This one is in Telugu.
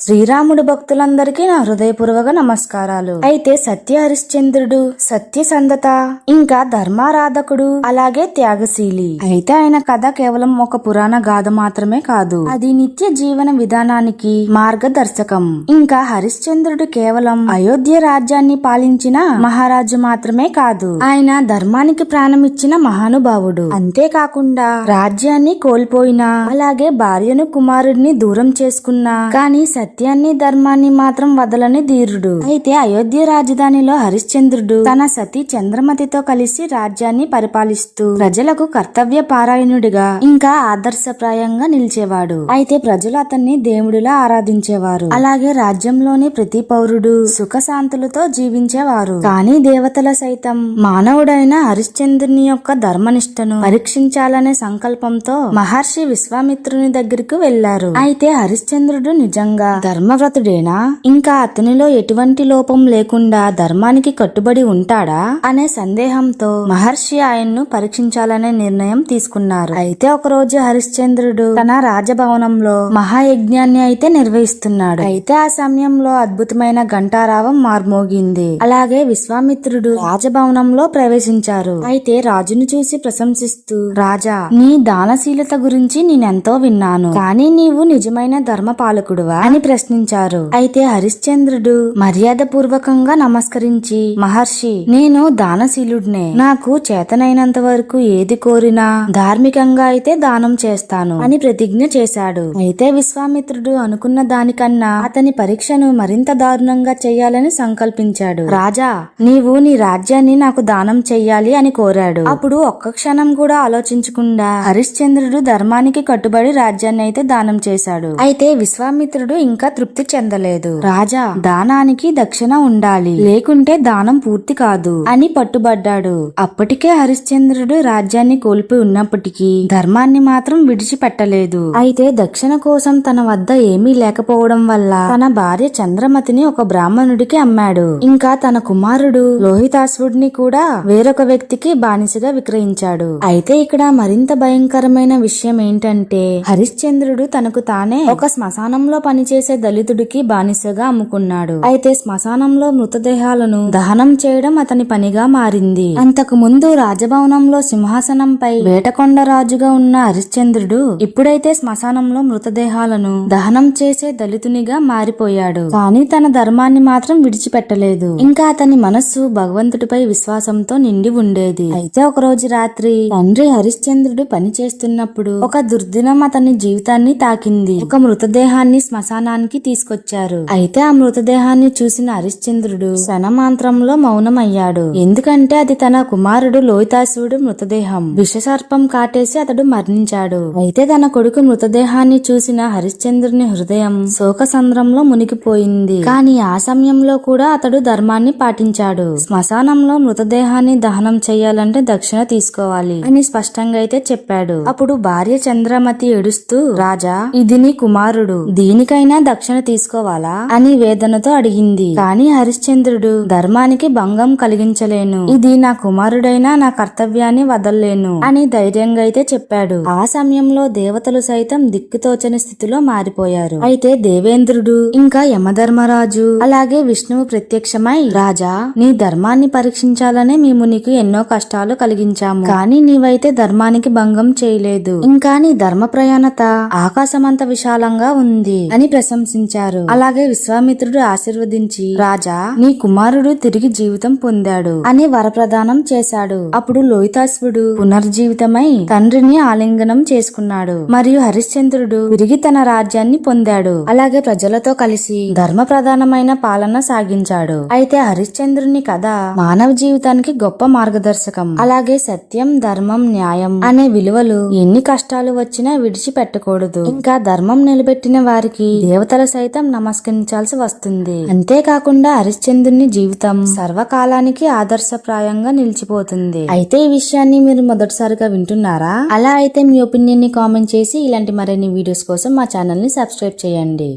శ్రీరాముడు భక్తులందరికీ నా హృదయపూర్వక నమస్కారాలు. అయితే సత్య హరిశ్చంద్రుడు సత్య సందత ఇంకా ధర్మారాధకుడు అలాగే త్యాగశీలి. అయితే ఆయన కథ కేవలం ఒక పురాణ గాథ మాత్రమే కాదు. అది నిత్య జీవన విధానానికి మార్గదర్శకం. ఇంకా హరిశ్చంద్రుడు కేవలం అయోధ్య రాజ్యాన్ని పాలించిన మహారాజు మాత్రమే కాదు ఆయన ధర్మానికి ప్రాణమిచ్చిన మహానుభావుడు. అంతేకాకుండా రాజ్యాన్ని కోల్పోయినా అలాగే భార్యను కుమారుడిని దూరం చేసుకున్నా కానీ సత్యాన్ని ధర్మాన్ని మాత్రం వదలని ధీరుడు. అయితే అయోధ్య రాజధానిలో హరిశ్చంద్రుడు తన సతీ చంద్రమతితో కలిసి రాజ్యాన్ని పరిపాలిస్తూ ప్రజలకు కర్తవ్య పారాయణుడిగా ఇంకా ఆదర్శప్రాయంగా నిలిచేవాడు. అయితే ప్రజలు అతన్ని దేవుడిలా ఆరాధించేవారు. అలాగే రాజ్యంలోని ప్రతి పౌరుడు సుఖశాంతులతో జీవించేవారు. కానీ దేవతల సైతం మానవుడైన హరిశ్చంద్రుని యొక్క ధర్మనిష్టను పరీక్షించాలనే సంకల్పంతో మహర్షి విశ్వామిత్రుని దగ్గరికి వెళ్ళారు. అయితే హరిశ్చంద్రుడు నిజంగా ధర్మవ్రతుడేనా? ఇంకా అతనిలో ఎటువంటి లోపం లేకుండా ధర్మానికి కట్టుబడి ఉంటాడా? అనే సందేహంతో మహర్షి ఆయన్ను పరీక్షించాలనే నిర్ణయం తీసుకున్నారు. అయితే ఒక రోజు హరిశ్చంద్రుడు తన రాజభవనంలో మహాయజ్ఞాన్ని అయితే నిర్వహిస్తున్నాడు. అయితే ఆ సమయంలో అద్భుతమైన ఘంటారావం మార్మోగింది. అలాగే విశ్వామిత్రుడు రాజభవనంలో ప్రవేశించారు. అయితే రాజును చూసి ప్రశంసిస్తూ రాజా నీ దానశీలత గురించి నేనెంతో విన్నాను. కానీ నీవు నిజమైన ధర్మ పాలకుడువా అని ప్రశ్నించారు. అయితే హరిశ్చంద్రుడు మర్యాద పూర్వకంగా నమస్కరించి మహర్షి నేను దానశీలుడినే. నాకు చేతనైనంత వరకు ఏది కోరినా ధార్మికంగా అయితే దానం చేస్తాను అని ప్రతిజ్ఞ చేశాడు. అయితే విశ్వామిత్రుడు అనుకున్న దానికన్నా అతని పరీక్షను మరింత దారుణంగా చేయాలని సంకల్పించాడు. రాజా నీవు నీ రాజ్యాన్ని నాకు దానం చెయ్యాలి అని కోరాడు. అప్పుడు ఒక్క క్షణం కూడా ఆలోచించకుండా హరిశ్చంద్రుడు ధర్మానికి కట్టుబడి రాజ్యాన్ని అయితే దానం చేశాడు. అయితే విశ్వామిత్రుడు ఇంకా తృప్తి చెందలేదు. రాజా దానానికి దక్షిణ ఉండాలి. లేకుంటే దానం పూర్తి కాదు అని పట్టుబడ్డాడు. అప్పటికే హరిశ్చంద్రుడు రాజ్యాన్ని కోల్పోయి ఉన్నప్పటికీ ధర్మాన్ని మాత్రం విడిచిపెట్టలేదు. అయితే దక్షిణ కోసం తన వద్ద ఏమీ లేకపోవడం వల్ల తన భార్య చంద్రమతిని ఒక బ్రాహ్మణుడికి అమ్మాడు. ఇంకా తన కుమారుడు లోహితాశ్వుడిని కూడా వేరొక వ్యక్తికి బానిసగా విక్రయించాడు. అయితే ఇక్కడ మరింత భయంకరమైన విషయం ఏంటంటే హరిశ్చంద్రుడు తనకు తానే ఒక శ్మశానంలో పనిచేసే దళితుడికి బానిసగా అమ్ముకున్నాడు. అయితే శ్మశానంలో మృతదేహాలను దహనం చేయడం అతని పనిగా మారింది. అంతకు ముందు రాజభవనంలో సింహాసనంపై వేటకొండ రాజుగా ఉన్న హరిశ్చంద్రుడు ఇప్పుడైతే శ్మశానంలో మృతదేహాలను దహనం చేసే దళితునిగా మారిపోయాడు. కానీ తన ధర్మాన్ని మాత్రం విడిచిపెట్టలేదు. ఇంకా అతని మనస్సు భగవంతుడిపై విశ్వాసంతో నిండి ఉండేది. అయితే ఒక రోజు రాత్రి తండ్రి హరిశ్చంద్రుడు పని చేస్తున్నప్పుడు ఒక దుర్దినం అతని జీవితాన్ని తాకింది. ఒక మృతదేహాన్ని శ్మశానానికి తీసుకొచ్చారు. అయితే ఆ మృతదేహాన్ని చూసిన హరిశ్చంద్రుడు క్షణమాంత్రంలో మౌనమయ్యాడు. ఎందుకంటే అది తన కుమారుడు లోహితాసుడు మృతదేహం. విషసర్పం కాటేసి అతడు మరణించాడు. అయితే తన కొడుకు మృతదేహాన్ని చూసిన హరిశ్చంద్రుని హృదయం శోకసంద్రంలో మునిగిపోయింది. కానీ ఆ సమయంలో కూడా అతడు ధర్మాన్ని పాటించాడు. శ్మశానంలో మృతదేహాన్ని దహనం చెయ్యాలంటే దక్షిణ తీసుకోవాలి అని స్పష్టంగా అయితే చెప్పాడు. అప్పుడు భార్య చంద్రమతి ఏడుస్తూ రాజా ఇది నీ కుమారుడు. దీనికైనా దక్షిణ తీసుకోవాలా? అని వేదనతో అడిగింది. కానీ హరిశ్చంద్రుడు ధర్మానికి భంగం కలిగించలేను. ఇది నా కుమారుడైనా నా కర్తవ్యాన్ని వదల్లేను అని ధైర్యంగా అయితే చెప్పాడు. ఆ సమయంలో దేవతలు సైతం దిక్కుతోచని స్థితిలో మారిపోయారు. అయితే దేవేంద్రుడు ఇంకా యమధర్మరాజు అలాగే విష్ణువు ప్రత్యక్షమై రాజా నీ ధర్మాన్ని పరీక్షించాలనే మేము నీకు ఎన్నో కష్టాలు కలిగించాము. కానీ నీవైతే ధర్మానికి భంగం చేయలేదు. ఇంకా నీ ధర్మ ప్రయాణత ఆకాశమంత విశాలంగా ఉంది అని ప్రశ్న ప్రశంసించారు. అలాగే విశ్వామిత్రుడు ఆశీర్వదించి రాజా నీ కుమారుడు తిరిగి జీవితం పొందాడు అని వరప్రదానం చేశాడు. అప్పుడు లోహితాశ్వుడు పునర్జీవితమై తండ్రిని ఆలింగనం చేసుకున్నాడు. మరియు హరిశ్చంద్రుడు తిరిగి తన రాజ్యాన్ని పొందాడు. అలాగే ప్రజలతో కలిసి ధర్మ ప్రధానమైన పాలన సాగించాడు. అయితే హరిశ్చంద్రుని కథ మానవ జీవితానికి గొప్ప మార్గదర్శకం. అలాగే సత్యం ధర్మం న్యాయం అనే విలువలు ఎన్ని కష్టాలు వచ్చినా విడిచిపెట్టకూడదు. ఇంకా ధర్మం నిలబెట్టిన వారికి దేవతలు సైతం నమస్కరించాల్సి వస్తుంది. అంతేకాకుండా హరిశ్చంద్రుని జీవితం సర్వకాలానికి ఆదర్శప్రాయంగా నిలిచిపోతుంది. అయితే ఈ విషయాన్ని మీరు మొదటిసారిగా వింటున్నారా? అలా అయితే మీ ఒపీనియన్ని కామెంట్ చేసి ఇలాంటి మరిన్ని వీడియోస్ కోసం మా ఛానల్ని సబ్స్క్రైబ్ చేయండి.